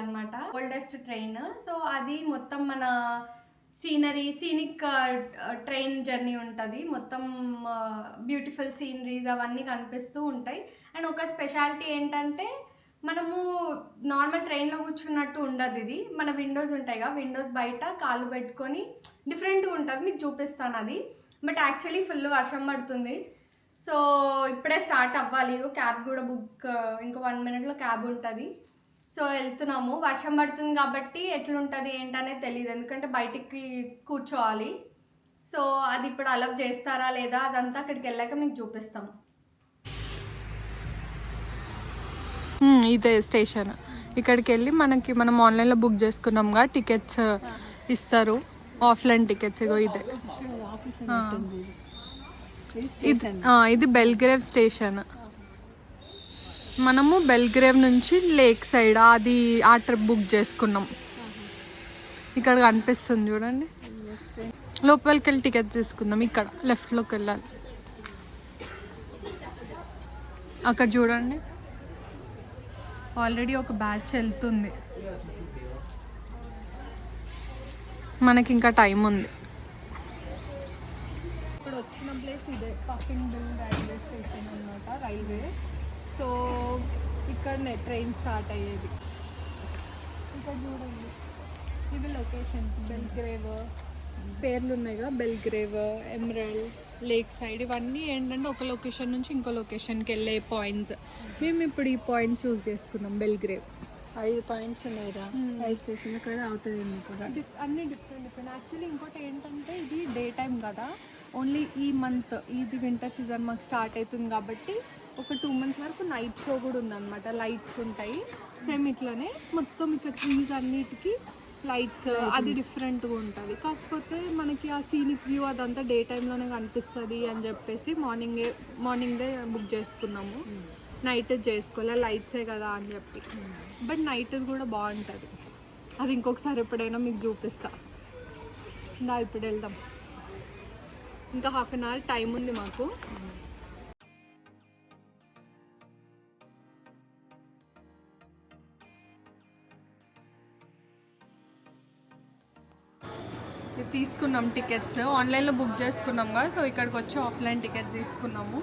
అనమాట oldest train so అది మొత్తం మన సీనరీ సీనిక్ ట్రైన్ జర్నీ ఉంటుంది. మొత్తం uh, బ్యూటిఫుల్ సీనరీస్ అవన్నీ కనిపిస్తూ ఉంటాయి. అండ్ ఒక స్పెషాలిటీ ఏంటంటే మనము నార్మల్ ట్రైన్లో కూర్చున్నట్టు ఉండదు ఇది. మన విండోస్ ఉంటాయి కదా విండోస్ బయట కాళ్ళు పెట్టుకొని డిఫరెంట్గా ఉంటుంది. మీకు చూపిస్తాను అది. బట్ యాక్చువల్లీ ఫుల్ వర్షం పడుతుంది. సో ఇప్పుడే స్టార్ట్ అవ్వాలి. క్యాబ్ కూడా బుక్ uh, ఇంకో వన్ మినిట్లో క్యాబ్ ఉంటుంది. సో వెళ్తున్నాము. వర్షం పడుతుంది కాబట్టి ఎట్లుంటుంది ఏంటనేది తెలియదు ఎందుకంటే బయటికి కూర్చోవాలి. సో అది ఇప్పుడు అలవ్ చేస్తారా లేదా అదంతా అక్కడికి వెళ్ళాక మీకు చూపిస్తాం. ఇదే స్టేషన్. ఇక్కడికి వెళ్ళి మనకి మనం ఆన్లైన్లో బుక్ చేసుకున్నాంగా టికెట్స్ ఇస్తారు. ఆఫ్లైన్ టికెట్స్ ఇగో ఇదే. ఆ. ఇది ఆ, ఇది బెల్గ్రేవ్ స్టేషన్. మనము బెల్గ్రేవ్ నుంచి లేక్ సైడ్ అది ఆ ట్రిప్ బుక్ చేసుకున్నాం. ఇక్కడ కనిపిస్తుంది చూడండి. లోపలికి వెళ్ళి టికెట్ తీసుకుందాం. ఇక్కడ లెఫ్ట్లోకి వెళ్ళాలి. అక్కడ చూడండి. ఆల్రెడీ ఒక బ్యాచ్ వెళ్తుంది. మనకి ఇంకా టైం ఉంది. ఇప్పుడు వచ్చిన ప్లేస్ ఇదే పఫింగ్ బిల్ రైల్వే స్టేషన్ అనమాట రైల్వే. సో ఇక్కడనే ట్రైన్ స్టార్ట్ అయ్యేది. ఇక్కడ చూడండి. ఇవి లొకేషన్స్ బెల్గ్రేవ్ పేర్లు ఉన్నాయి కదా బెల్గ్రేవ్ ఎమరల్ లేక్ సైడ్ ఇవన్నీ ఏంటంటే ఒక లొకేషన్ నుంచి ఇంకో లొకేషన్కి వెళ్ళే పాయింట్స్ మేము ఇప్పుడు ఈ పాయింట్ చూస్ చేసుకున్నాం బెల్గ్రేవ్ ఐదు పాయింట్స్ ఉన్నాయిరా. ఐదు స్టేషన్ ఇక్కడ అవుతుంది కూడా అన్ని డిఫరెంట్ డిఫరెంట్ యాక్చువల్లీ ఇంకోటి ఏంటంటే ఇది డే టైం కదా. ఓన్లీ ఈ మంత్ ఇది వింటర్ సీజన్ మాకు స్టార్ట్ అవుతుంది కాబట్టి ఒక టూ మంత్స్ వరకు నైట్ షో కూడా ఉందన్నమాట. లైట్స్ ఉంటాయి. సేమ్ ఇట్లనే. మొత్తం ఇక్కడ ట్రీస్ అన్నిటికీ లైట్స్ అది డిఫరెంట్గా ఉంటుంది. కాకపోతే మనకి ఆ సీనిక్ వ్యూ అదంతా డే టైంలోనే కనిపిస్తుంది అని చెప్పేసి మార్నింగే మార్నింగే బుక్ చేసుకున్నాము. నైట్ చేసుకోలే లైట్సే కదా అని చెప్పి. బట్ నైట్ కూడా బాగుంటుంది. అది ఇంకొకసారి ఎప్పుడైనా మీకు చూపిస్తా. నా ఇప్పుడు వెళ్దాం. ఇంకా హాఫ్ అన్ అవర్ టైం ఉంది మాకు. తీసుకున్నాం టికెట్స్. ఆన్లైన్లో బుక్ చేసుకున్నాం కదా సో ఇక్కడికి వచ్చి ఆఫ్లైన్ టికెట్స్ తీసుకున్నాము.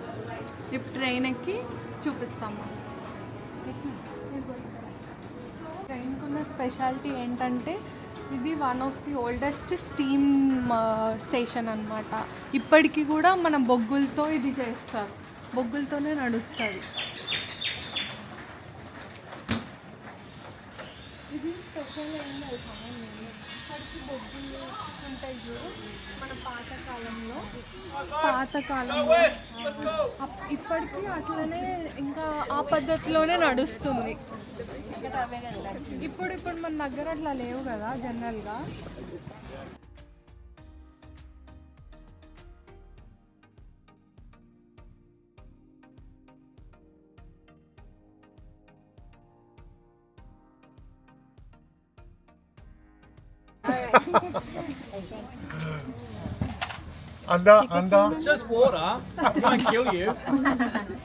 ఇప్పుడు ట్రైన్ ఎక్కి చూపిస్తాము. ట్రైన్కి ఉన్న స్పెషాలిటీ ఏంటంటే ఇది one of the oldest steam station అనమాట ఇప్పటికీ కూడా మన బొగ్గులతో ఇది చేస్తారు. బొగ్గులతోనే నడుస్తుంది. ఇది స్పెషల్ ఏం బొగ్గులు ఉంటాయి చూడు మన పాతకాలంలో పాతకాలంలో ఇప్పటికీ అట్లనే ఇంకా ఆ పద్ధతిలోనే నడుస్తుంది. ఇప్పుడు ఇప్పుడు మన దగ్గర అట్లా లేవు కదా జనరల్గా Under, under. It's just water. It won't kill you.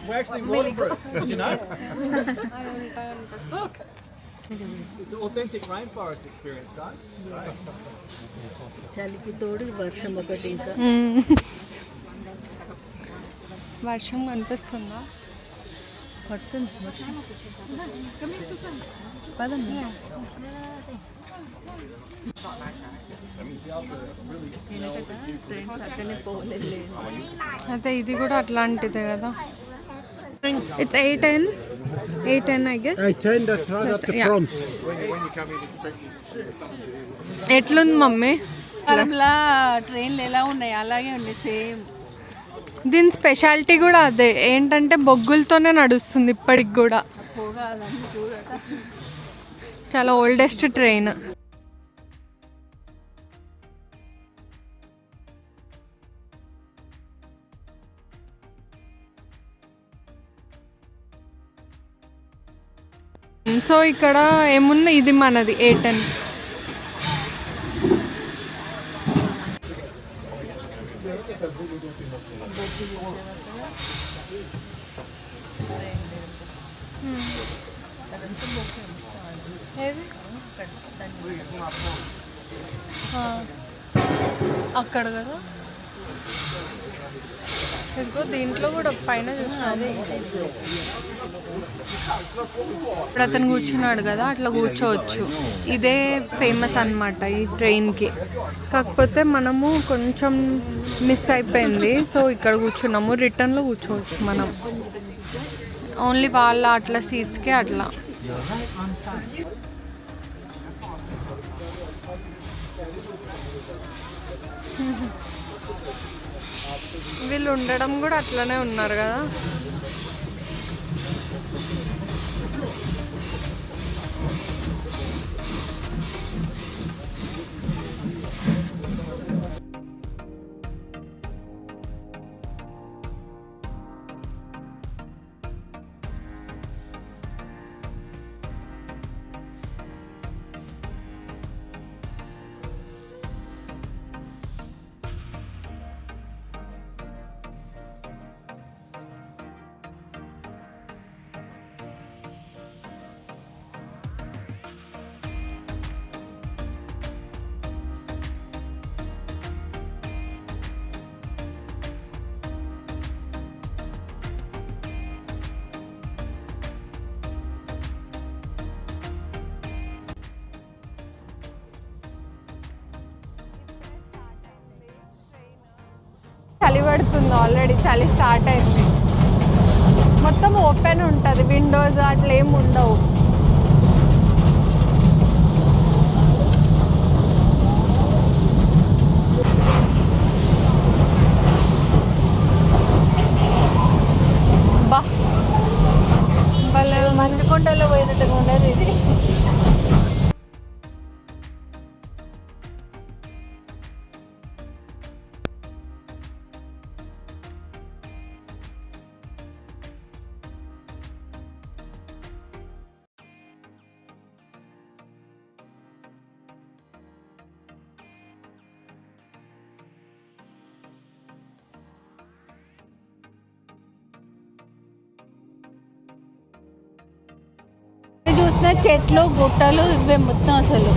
We're actually waterproof. Did you know? Look. It's an authentic rainforest experience, guys. చలికి తోడు వర్షం ఒకటి ఇంకా వర్షం కనిపిస్తుందా పడుతుంది వర్షం పదండి ట్రైన్స్ అక్కడనే పోలేదు అయితే ఇది కూడా అట్లాంటిదే కదా. It's eight ten eight ten I guess I ten, that's right at the yeah. front. ఎట్లుంది మమ్మీ? ట్రైన్లు ఎలా ఉన్నాయి? అలాగే ఉన్నాయి సేమ్. దీని స్పెషాలిటీ కూడా అదే. ఏంటంటే బొగ్గులతోనే నడుస్తుంది ఇప్పటికి కూడా. చాలా ఓల్డెస్ట్ ట్రైన్ సో ఇక్కడ ఏముంది? ఇది మనది hmm. ఏ టెన్ అక్కడ కదా? ఇదిగో దీంట్లో కూడా పైన చూసిన ఇప్పుడు అతను కూర్చున్నాడు కదా అట్లా కూర్చోవచ్చు. ఇదే ఫేమస్ అన్నమాట ఈ ట్రైన్కి కాకపోతే మనము కొంచెం మిస్ అయిపోయింది సో ఇక్కడ కూర్చున్నాము రిటర్న్లో కూర్చోవచ్చు మనం. ఓన్లీ వాళ్ళ అట్లా సీట్స్కే అట్లా. వీళ్ళు ఉండడం కూడా అట్లనే ఉన్నారు కదా. చలి పడుతుంది ఆల్రెడీ చలి స్టార్ట్ అయింది. మొత్తం ఓపెన్ ఉంటుంది. విండోస్ అట్లా ఏమి ఉండవు. చూసిన చెట్లు గుట్టలు ఇవే మొత్తం అసలు.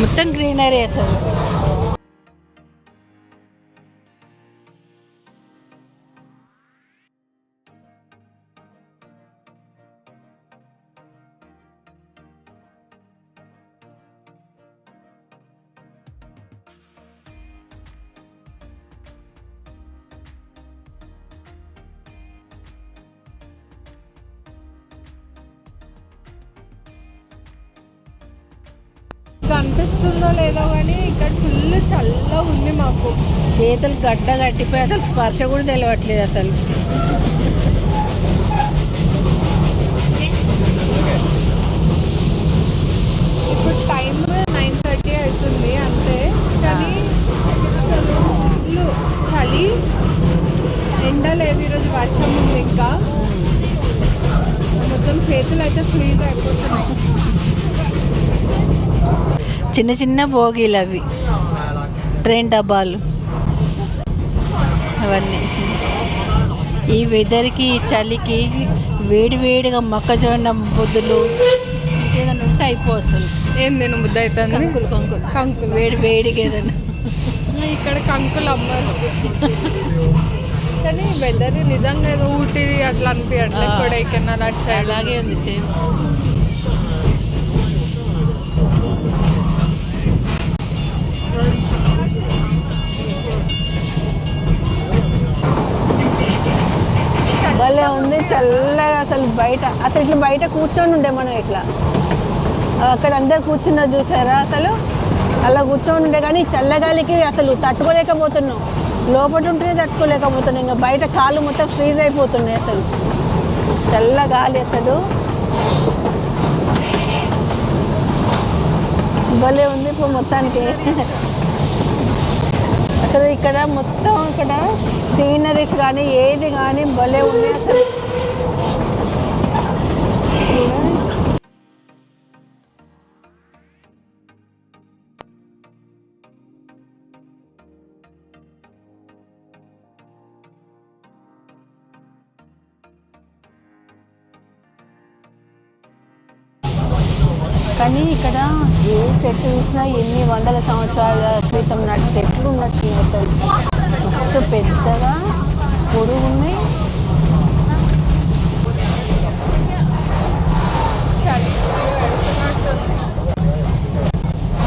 మొత్తం గ్రీనరీ అసలు. కనిపిస్తుందో లేదో కానీ ఇక్కడ ఫుల్ చల్లగా ఉంది మాకు. చేతులు గడ్డ గట్టిపోయి అసలు స్పర్శ కూడా తెలియట్లేదు అసలు ఇప్పుడు టైం నైన్ థర్టీ అవుతుంది అంతే కానీ అసలు ఫుల్ చలి ఎండ లేదు ఈరోజు వర్షం ఉంది ఇంకా మొత్తం చేతులు అయితే ఫ్రీజ్ అయిపోతున్నాయి చిన్న చిన్న బోగీలు అవి. ట్రైన్ డబ్బాలు. అవన్నీ. ఈ వెదర్కి చలికి వేడి వేడిగా మొక్కజొన్న బొద్దులు ఏదైనా ఉంటే అయిపో అసలు. ఏం నేను ముద్ద అవుతుంది కంకులు కంకులు. కంకులు. వేడి వేడిగా ఏదైనా ఇక్కడ కంకులు అమ్మారు. కానీ వెదర్ నిజంగా ఏదో ఊటీ అట్లా అనిపించట్లేదు. కొడైకెనాల్ సైడ్. అలాగే ఉంది సేమ్. భలే ఉంది చల్లగా అసలు బయట. అసలు ఇట్లా బయట కూర్చొని ఉండే మనం ఇట్లా. అక్కడ అందరు కూర్చున్నారు చూసారా అసలు? అలా కూర్చొని ఉండే కానీ చల్లగాలికి అసలు తట్టుకోలేకపోతున్నాం. లోపల ఉంటేనే తట్టుకోలేకపోతున్నాం. ఇంకా బయట కాళ్ళు మొత్తం ఫ్రీజ్ అయిపోతున్నాయి అసలు. చల్ల గాలి అసలు. భలే ఉంది ఇప్పుడు మొత్తానికి. అసలు ఇక్కడ మొత్తం ఇక్కడ సీనరీస్ కానీ ఏది కానీ భలే ఉన్నాయి అసలు. చెట్టు చూసినా ఎన్ని వందల సంవత్సరాల క్రితం నాటి చెట్లు ఉన్నట్టు అవుతాయి మస్తు పెద్దగా పొడుగు ఉన్నాయి.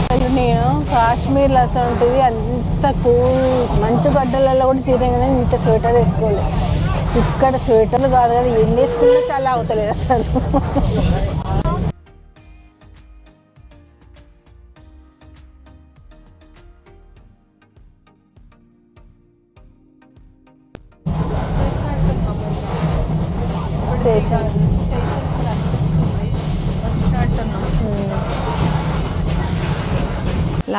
అసలు నేను కాశ్మీర్లో అసలు ఉంటుంది అంత కూల్. మంచు గడ్డలలో కూడా తిరగగానే ఇంత స్వెటర్ వేసుకోలేదు ఇక్కడ స్వెటర్లు కాదు కదా ఎన్ని వేసుకున్నా చాలా అవుతలేదు అసలు.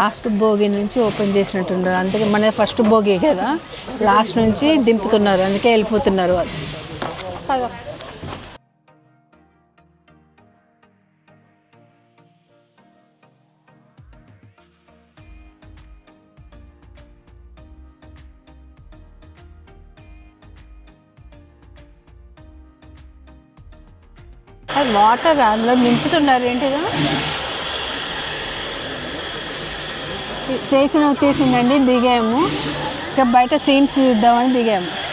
లాస్ట్ భోగి నుంచి ఓపెన్ చేసినట్టున్నారు. అందుకే మన ఫస్ట్ భోగి కదా. లాస్ట్ నుంచి దింపుతున్నారు. అందుకే వెళ్ళిపోతున్నారు వాళ్ళు. వాటర్ అందులో నింపుతున్నారు ఏంటిదా? స్టేషన్ వచ్చేసిందండి దిగాము. ఇంకా బయట సీన్స్ చూద్దామని దిగాము.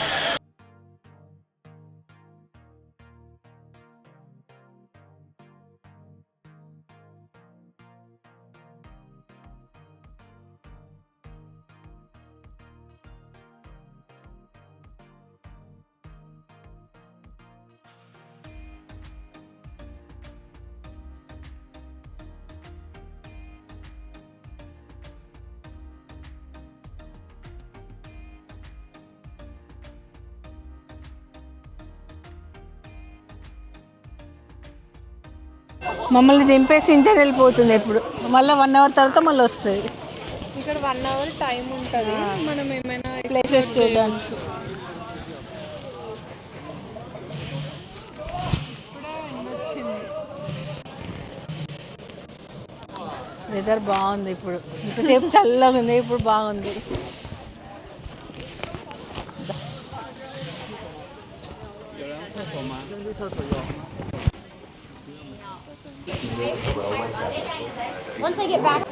మమ్మల్ని దింపేసి ఇంజన్ వెళ్ళిపోతుంది ఎప్పుడు. మళ్ళీ వన్ అవర్ తర్వాత మళ్ళీ వస్తుంది. ఇక్కడ వన్ అవర్ టైం ఉంటుంది. మనం ఏమైనా ప్లేసెస్ చూడడానికి. ఇప్పుడే ఎండ వచ్చింది. వెదర్ బాగుంది ఇప్పుడు. ఇంతసేపు చల్లగా ఉంది ఇప్పుడు బాగుంది. చిన్న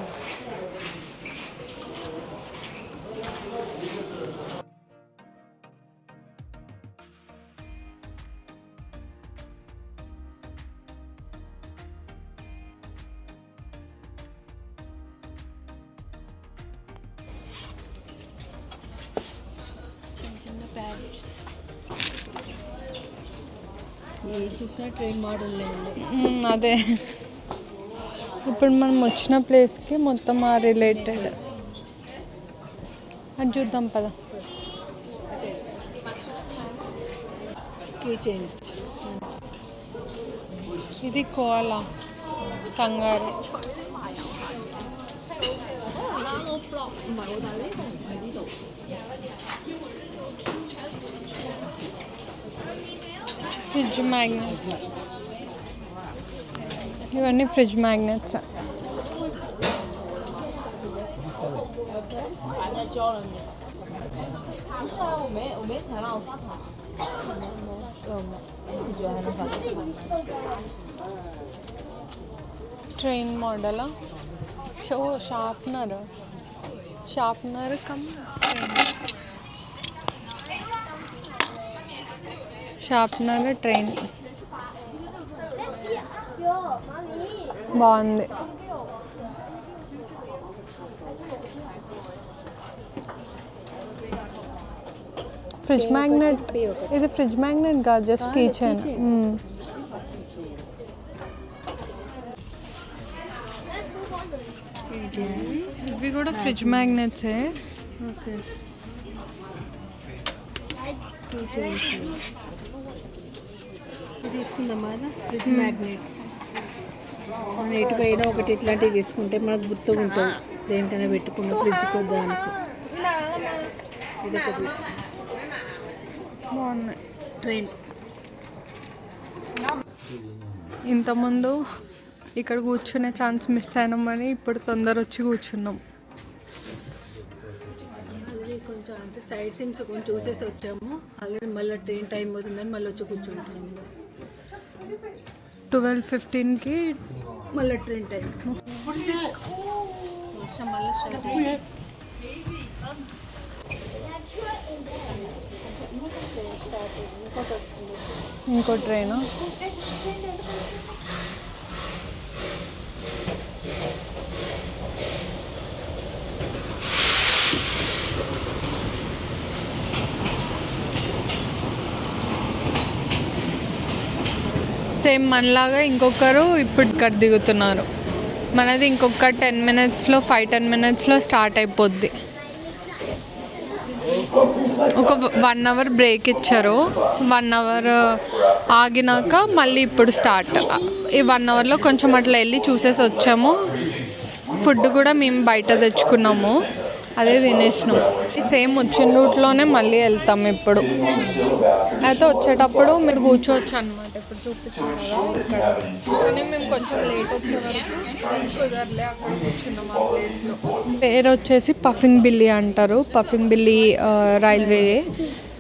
ఏ చూసినా ట్రైన్ మోడల్ అదే. ఇప్పుడు మనం వచ్చిన ప్లేస్కి మొత్తం ఆ రిలేటెడ్. అది చూద్దాం పదా. కీ చైన్స్ ఇది కోలా కంగారు. ఫ్రిడ్జ్ మ్యాగ్నెట్ ఇవన్నీ fridge magnets train model show sharpener sharpener cum sharpener train బాగుంది ఫ్రిడ్జ్ మ్యాగ్నెట్ ఇది ఫ్రిడ్జ్ మ్యాగ్నెట్ కాదు జస్ట్ కిచెన్ ఇవి కూడా ఫ్రిడ్జ్ మ్యాగ్నెట్సే ఓకే కీ చైన్స్ తీసుకుందామా ఫ్రిడ్జ్ మ్యాగ్నెట్స్ మనం ఎటు పోయినా ఒకటి ఇట్లాంటివి తీసుకుంటే మనకు గుర్తుగా ఉంటుంది. దేనికైనా పెట్టుకున్న ఫ్రిడ్జ్ కొద్దానికి ఇది ఒకటి తీసుకుంటాం బాగున్నాయి. ట్రైన్ ఇంతకుముందు ఇక్కడ కూర్చునే ఛాన్స్ మిస్ అయినామని ఇప్పుడు తొందర వచ్చి కూర్చున్నాం. కొంచెం అంటే సైడ్ సీన్స్ కొంచెం చూసేసి వచ్చాము. ఆల్రెడీ మళ్ళీ ట్రైన్ టైం అవుతుందని మళ్ళీ వచ్చి కూర్చుంటాము ట్వెల్వ్ ఫిఫ్టీన్కి మళ్ళీ ట్రైన్ టైం. ఇంకో ట్రైన్. సేమ్ మనలాగా ఇంకొకరు ఇప్పుడు ఇక్కడ దిగుతున్నారు. మనది ఇంకొక టెన్ మినిట్స్లో ఫైవ్ టెన్ మినిట్స్లో స్టార్ట్ అయిపోద్ది. ఒక వన్ అవర్ బ్రేక్ ఇచ్చారు. వన్ అవర్ ఆగినాక మళ్ళీ ఇప్పుడు స్టార్ట్. ఈ వన్ అవర్లో కొంచెం అట్లా వెళ్ళి చూసేసి వచ్చాము. ఫుడ్ కూడా మేము బయట తెచ్చుకున్నాము. అదే తినేసినాం. ఈ సేమ్ వచ్చిన రూట్లోనే మళ్ళీ వెళ్తాం ఇప్పుడు. అయితే వచ్చేటప్పుడు మీరు కూర్చోవచ్చు అనమాట ఇక్కడ కానీ మేము కొంచెం లేట్ వచ్చే వరకు కుదరలే అక్కడ కూర్చున్నాం ఆ ప్లేస్లో పేరు వచ్చేసి పఫింగ్ బిల్లి అంటారు పఫింగ్ బిల్లి రైల్వే.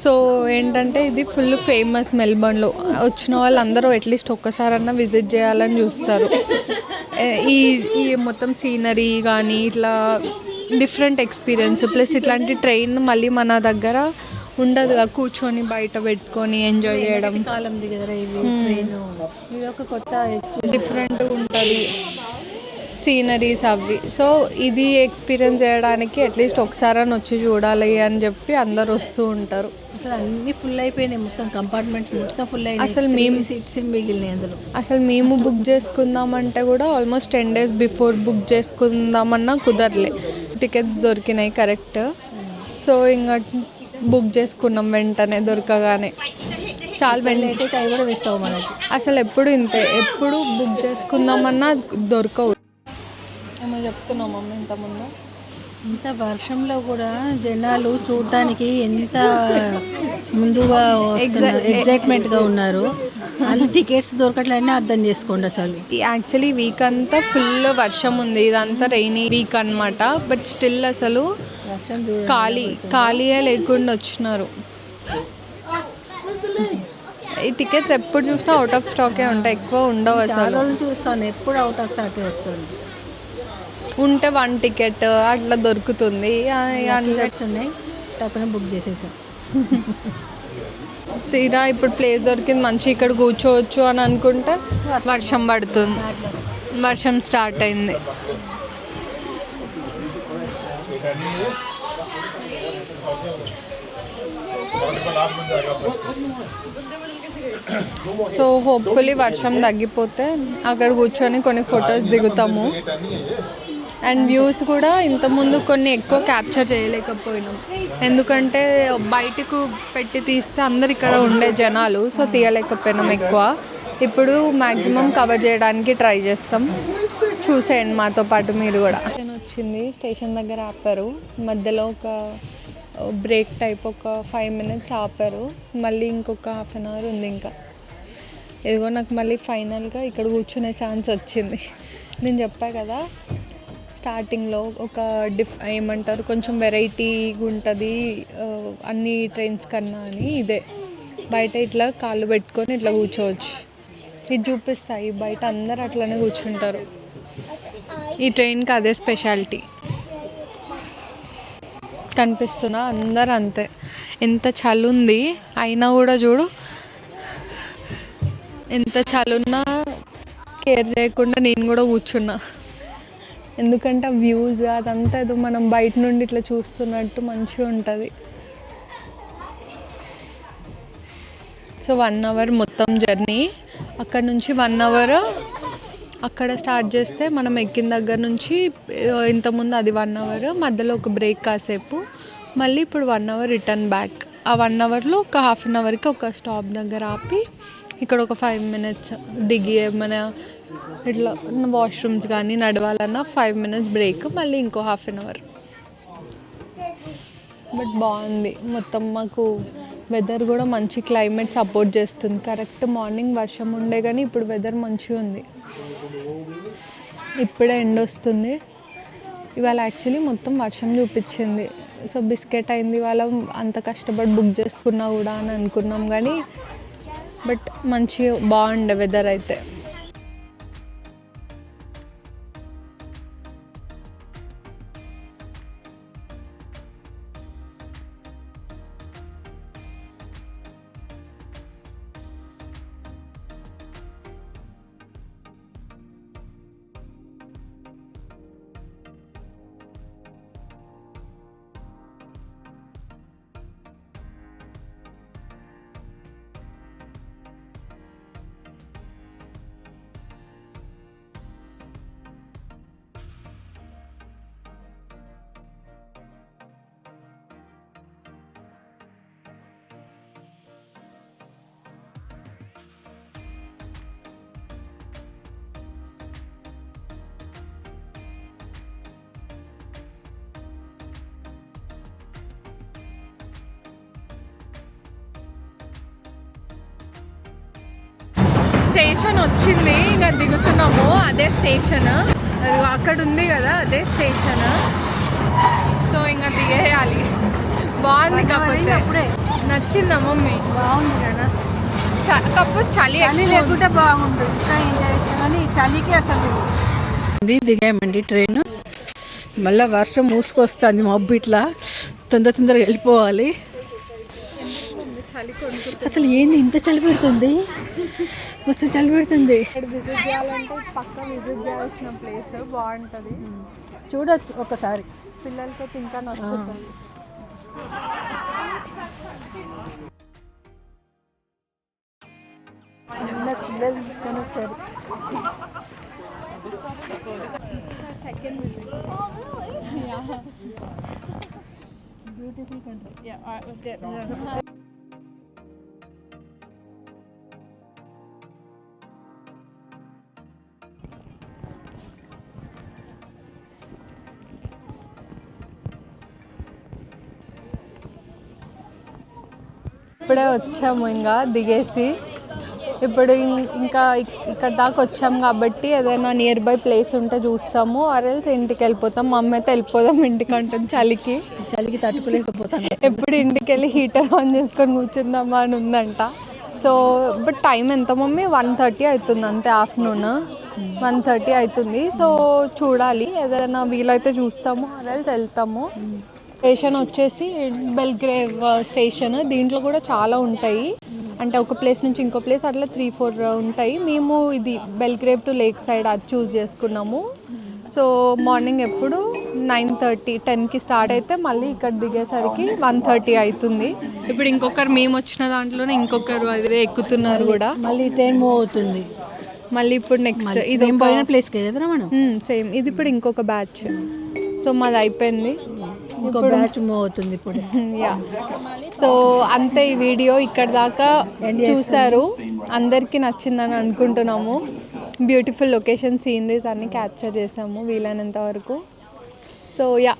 సో ఏంటంటే ఇది ఫుల్ ఫేమస్ మెల్బర్న్లో. వచ్చిన వాళ్ళందరూ అట్లీస్ట్ ఒక్కసారన్నా విజిట్ చేయాలని చూస్తారు. ఈ ఈ మొత్తం సీనరీ కానీ ఇట్లా డిఫరెంట్ ఎక్స్పీరియన్స్. ప్లస్ ఇట్లాంటి ట్రైన్ మళ్ళీ మన దగ్గర ఉండదు కూర్చొని బయట పెట్టుకొని ఎంజాయ్ చేయడం. కాలం దిగదరా ఇవి ట్రైన్ ఇది ఒక కొత్త డిఫరెంట్ ఉంటుంది. సీనరీస్ అవి. సో ఇది ఎక్స్పీరియన్స్ చేయడానికి అట్లీస్ట్ ఒకసారి వచ్చి చూడాలి అని చెప్పి అందరు వస్తూ ఉంటారు. అసలు అన్ని ఫుల్ అయిపోయినాయి మొత్తం కంపార్ట్మెంట్స్ మొత్తం ఫుల్ అయినాయి. అసలు మేము- సీట్స్ మిగిలినాయి అందులో? అసలు మేము బుక్ చేసుకుందామంటే కూడా almost ten days before book చేసుకుందామన్నా కుదరలే. టికెట్స్ దొరికినాయి కరెక్ట్ సో ఇంకా బుక్ చేసుకున్నాం వెంటనే దొరకగానే. చాలా వెంట అయితే అవి కూడా వేస్తావు మనకి. అసలు ఎప్పుడు ఇంతే ఎప్పుడు బుక్ చేసుకుందామన్నా దొరకవు. ఏమో చెప్తున్నాం మమ్మీ ఇంతకుముందు. ఇంత వర్షంలో కూడా జనాలు చూడటానికి ఎంత ముందుగా వస్తున్నారు ఎగ్జైట్మెంట్గా ఉన్నారు. అన్ని టికెట్స్ దొరకట్లనే అర్థం చేసుకోండి అసలు. యాక్చువల్లీ వీక్ అంతా ఫుల్ వర్షం ఉంది. ఇదంతా రైనీ వీక్ అన్నమాట. బట్ స్టిల్ అసలు ఖాళీ ఖాళీయే లేకుండా వచ్చినారు. ఈ టికెట్స్ ఎప్పుడు చూసినా అవుట్ ఆఫ్ స్టాకే ఉంటాయి ఎక్కువ ఉండవు అసలు. చూస్తాను ఎప్పుడు అవుట్ ఆఫ్ స్టాక్ వస్తుంది. ఉంటే వన్ టికెట్ అట్లా దొరుకుతుంది. అని చెప్పి ఉన్నాయి బుక్ చేసేసాం. తీరా ఇప్పుడు ప్లేస్ దొరికింది మంచి ఇక్కడ కూర్చోవచ్చు అని అనుకుంటే వర్షం. పడుతుంది. వర్షం స్టార్ట్ అయింది. సో హోప్ఫుల్లీ వర్షం తగ్గిపోతే అక్కడ కూర్చొని కొన్ని ఫొటోస్ దిగుతాము. అండ్ వ్యూస్ కూడా ఇంతకుముందు కొన్ని ఎక్కువ క్యాప్చర్ చేయలేకపోయినాం. ఎందుకంటే బయటకు పెట్టి తీస్తే అందరు ఇక్కడ ఉండే జనాలు సో తీయలేకపోయినాం ఎక్కువ. ఇప్పుడు మ్యాక్సిమం కవర్ చేయడానికి ట్రై చేస్తాం. చూసేయండి మాతో పాటు మీరు కూడా. ట్రైన్ వచ్చింది స్టేషన్ దగ్గర ఆపారు. మధ్యలో ఒక బ్రేక్ టైప్ ఒక ఫైవ్ మినిట్స్ ఆపారు. మళ్ళీ ఇంకొక హాఫ్ అన్ అవర్ ఉంది ఇంకా. ఇదిగో నాకు మళ్ళీ ఫైనల్గా ఇక్కడ కూర్చునే ఛాన్స్ వచ్చింది. నేను చెప్పా కదా స్టార్టింగ్లో ఒక డిఫ్ ఏమంటారు కొంచెం వెరైటీగా ఉంటుంది అన్ని ట్రైన్స్ కన్నా అని ఇదే. బయట ఇట్లా కాళ్ళు పెట్టుకొని ఇట్లా కూర్చోవచ్చు. ఇది చూపిస్తాయి బయట అందరు అట్లనే కూర్చుంటారు. ఈ ట్రైన్కి అదే స్పెషాలిటీ. కనిపిస్తుందా అందరు అంతే. ఎంత చలి ఉంది అయినా కూడా చూడు. ఎంత చలున్నా కేర్ చేయకుండా నేను కూడా కూర్చున్నా. ఎందుకంటే ఆ వ్యూస్ అదంతా ఏదో మనం బయట నుండి ఇట్లా చూస్తున్నట్టు మంచిగా ఉంటుంది. సో వన్ అవర్ మొత్తం జర్నీ అక్కడ నుంచి వన్ అవర్ అక్కడ స్టార్ట్ చేస్తే మనం ఎక్కిన దగ్గర నుంచి ఇంతకుముందు అది వన్ అవర్ మధ్యలో ఒక బ్రేక్ కాసేపు. మళ్ళీ ఇప్పుడు వన్ అవర్ రిటర్న్ బ్యాక్ ఆ వన్ అవర్లో ఒక హాఫ్ అన్ అవర్కి ఒక స్టాప్ దగ్గర ఆపి ఇక్కడ ఒక ఫైవ్ మినిట్స్ దిగి ఏమైనా ఇట్లా వాష్రూమ్స్ కానీ నడవాలన్నా ఫైవ్ మినిట్స్ బ్రేక్ మళ్ళీ ఇంకో హాఫ్ అన్ అవర్ బట్ బాగుంది. మొత్తం మాకు వెదర్ కూడా మంచి క్లైమేట్ సపోర్ట్ చేస్తుంది. కరెక్ట్ మార్నింగ్ వర్షం ఉండే కానీ ఇప్పుడు వెదర్ మంచిగా ఉంది. ఇప్పుడే ఎండ్ వస్తుంది. ఇవాళ యాక్చువల్లీ మొత్తం వర్షం చూపించింది. సో బిస్కెట్ అయింది ఇవాళ. అంత కష్టపడి బుక్ చేసుకున్నా కూడా అని అనుకున్నాం కానీ బట్ మంచి బాగుండే వెదర్ అయితే. స్టేషన్ వచ్చింది. ఇంకా దిగుతున్నాము. అదే స్టేషన్. అక్కడ ఉంది కదా అదే స్టేషన్. సో ఇంకా దిగేయాలి. బాగుంది కాకపోతే. అప్పుడే. నచ్చిందా మమ్మీ? బాగుంది కదా. కాకపోతే చలి చలి. లేకుంటే బాగుంటుంది. ఇంకా ఎంజాయ్ చేస్తాం? కానీ ఈ చలికి అసలు ఇది దిగామండి ట్రైన్. మళ్ళీ వర్షం మూసుకొస్తుంది మబ్బు ఇట్లా. తొందర తొందరగా వెళ్ళిపోవాలి. అసలు ఏంది ఇంత చలి పెడుతుంది? మస్తు చలి పెడుతుంది. ఇక్కడ విజిట్ చేయాలంటే పక్క విజిట్ చేయాల్సిన ప్లేస్ బాగుంటుంది. చూడొచ్చు ఒకసారి. పిల్లలతో ఇంకా నచ్చుతుంది పిల్లలు తీసుకొని వచ్చారు. బ్యూటిఫుల్ కంట్రీ ఇప్పుడే వచ్చాము ఇంకా దిగేసి. ఇప్పుడు ఇంకా ఇక్- ఇక్కడ దాకా వచ్చాము కాబట్టి ఏదైనా నియర్ బై ప్లేస్ ఉంటే చూస్తాము. ఆర్ఎల్స్ ఇంటికి వెళ్ళిపోతాం. మా అమ్మ అయితే వెళ్ళిపోదాం ఇంటికి అంటుంది చలికి. చలికి తట్టుకోలేకపోతాను ఎప్పుడు ఇంటికి వెళ్ళి హీటర్ ఆన్ చేసుకొని కూర్చుందామా అని ఉందంట. సో బట్ టైం ఎంత మమ్మీ? వన్ థర్టీ అవుతుంది అంతే ఆఫ్టర్నూన్ వన్ థర్టీ అవుతుంది. సో చూడాలి. ఏదైనా వీలైతే చూస్తాము. ఆర్ఎల్స్ వెళ్తాము. స్టేషన్ వచ్చేసి బెల్గ్రేవ్ స్టేషన్. దీంట్లో కూడా చాలా ఉంటాయి. అంటే ఒక ప్లేస్ నుంచి ఇంకో ప్లేస్ అట్లా త్రీ ఫోర్ ఉంటాయి. మేము ఇది బెల్గ్రేవ్ టు లేక్ సైడ్ అది చూస్ చేసుకున్నాము. సో మార్నింగ్ ఎప్పుడు నైన్ థర్టీ టెన్కి స్టార్ట్ అయితే మళ్ళీ ఇక్కడ దిగేసరికి వన్ థర్టీ అవుతుంది ఇప్పుడు ఇంకొకరు మేము వచ్చిన దాంట్లోనే ఇంకొకరు అదే ఎక్కుతున్నారు కూడా. మళ్ళీ ట్రైన్ మూవ్ అవుతుంది. మళ్ళీ ఇప్పుడు నెక్స్ట్ ఇది పోయిన ప్లేస్కి మనం? సేమ్ ఇది ఇప్పుడు ఇంకొక బ్యాచ్ సో మాది అయిపోయింది. ఇంకో బ్యాచ్ మూవ్ అవుతుంది ఇప్పుడు. యా సో అంతే ఈ వీడియో ఇక్కడ దాకా చూసారు అందరికీ నచ్చిందని అనుకుంటున్నాము. బ్యూటిఫుల్ లొకేషన్ సీనరీస్ అన్నీ క్యాప్చర్ చేసాము వీలైనంత వరకు. సో యా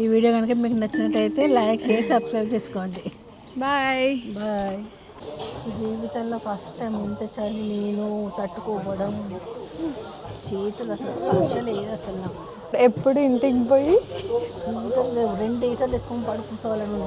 ఈ వీడియో కనుక మీకు నచ్చినట్టయితే లైక్ చేసి సబ్స్క్రైబ్ చేసుకోండి. బాయ్ బాయ్ జీవితంలో ఫస్ట్ టైం ఇంత చలి నేను తట్టుకోవడం చేతులు అసలు స్పర్శ లేదు అసలు నాకు. ఎప్పుడు ఇంటికి పోయి? రెండు ఈటలు వేసుకొని పడుకోవాలని